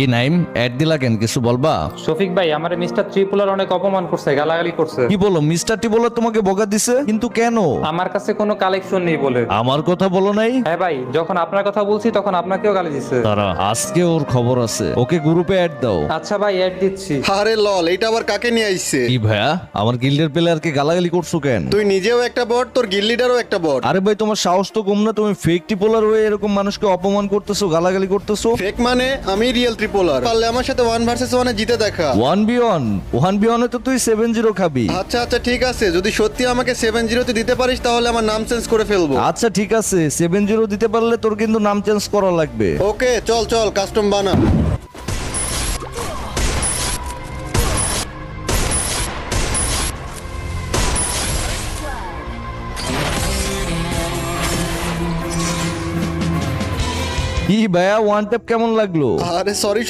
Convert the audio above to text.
কি নাইম? অ্যাড দিলা কেন? কিছু বলবা? শফিক ভাই আমার মিস্টার ত্রিপুলার অনেক অপমান করছে গালাগালি করছে। কি বলো? মিস্টার বলে তোমাকে বকা দিছে? কিন্তু কেন? আমার কাছে কোনো কালেকশন নেই বলে। আমার কথা বলো নাই? হ্যাঁ ভাই যখন আপনার কথা বলছি তখন আপনাকেও গালি দিছে। তারা আজকে ওর খবর আছে। ওকে গ্রুপে অ্যাড দাও। আচ্ছা ভাই অ্যাড দিচ্ছি। আরে লল এটা আবার কাকে নিয়ে আইছে? কি ভাইয়া? আমার গিল্ডের প্লেয়ারকে গালাগালি করছ কেন? তুই নিজেও একটা বট তোর গিল্লিডারও একটা বট। আরে ভাই তোমার সাহস তো কম না? তুমি ফেক টিপোলার হয়ে এরকম মানুষকে অপমান করতেছো গালাগালি করতেছো? ফেক মানে আমি রিয়েল ট্রিপোলার পারলে আমার সাথে ওয়ান ভার্সেস ওয়ানে জিতে দেখা। One v one one v ওয়ানে তো তুই সেভেন জিরো খাবি। আচ্ছা আচ্ছা ঠিক আছে। যদি সত্যি আমাকে সেভেন জিরোতে দিতে পারিস তাহলে আমার নাম চেঞ্জ করে ফেলব। আচ্ছা ঠিক আছে। সেভেন জিরো দিতে পারলে তোর কিন্তু নাম চেঞ্জ করা লাগবে। ওকে চল চল কাস্টম বানা। কি ভাইয়া ওয়ান ট্যাপ কেমন লাগল? আরে সরি